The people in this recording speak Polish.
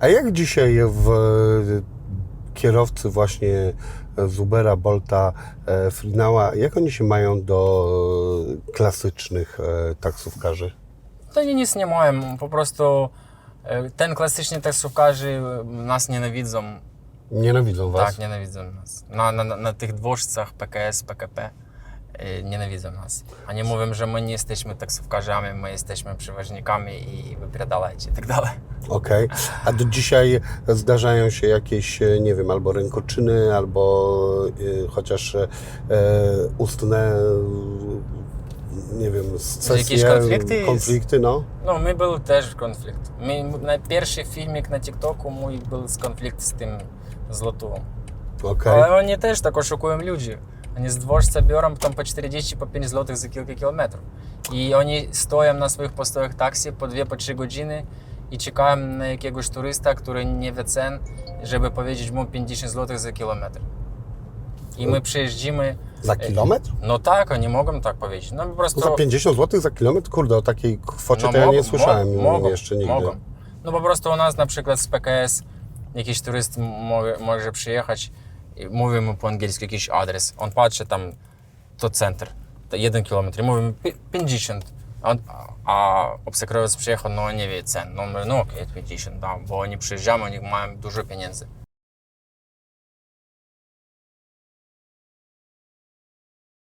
A jak dzisiaj w e, kierowcy właśnie z Ubera, Bolta, e, Freenowa, jak oni się mają do klasycznych e, taksówkarzy? To oni nic nie mają, po prostu ten klasyczny taksówkarzy nas nienawidzą. Nienawidzą was? Tak, nienawidzą nas. Na, na, na tych dworzcach PKS, PKP. Y, nienawidzą nas. A nie mówią, że my nie jesteśmy taksówkarzami, my jesteśmy przewoźnikami i wypierdalajcie i tak dalej. Okej. Okay. A do dzisiaj zdarzają się jakieś, e, nie wiem, albo rękoczyny, albo y, chociaż y, ustne nie wiem, scesje, jakieś konflikty? konflikty no. no, my był też konflikt. My, na pierwszy filmik na TikToku mój był z konflikt z tym, z Okay. Ale oni też tak oszukują ludzi. Вони з дворжця берем там по 4 тисячі, по 5 злотих за кілька кілометрів. І вони стоять на своїх постоях таксі по 2 по 3 години і чекаємо на якогось туриста, який не wie cen, żeby powiedzieć mu 50 zł za kilometr. I my przyjeżdżamy. Za kilometr? No tak, oni mogą tak powiedzieć. No po prostu. Za 50 zł za kilometr? Kurde, o takiej kwocie No to ja nie mogą, słyszałem mo- mogą, jeszcze nigdy. Mogą. No po prostu u nas na przykład z PKS jakiś turyst może, może przyjechać i mówimy mu po angielsku jakiś adres. On patrzy tam, to centr, to jeden kilometr. I mówimy "Pi- 50. A, on- a obcokrajowiec przyjechał, no nie wie cen. No mówię, no okej, 50, da, bo oni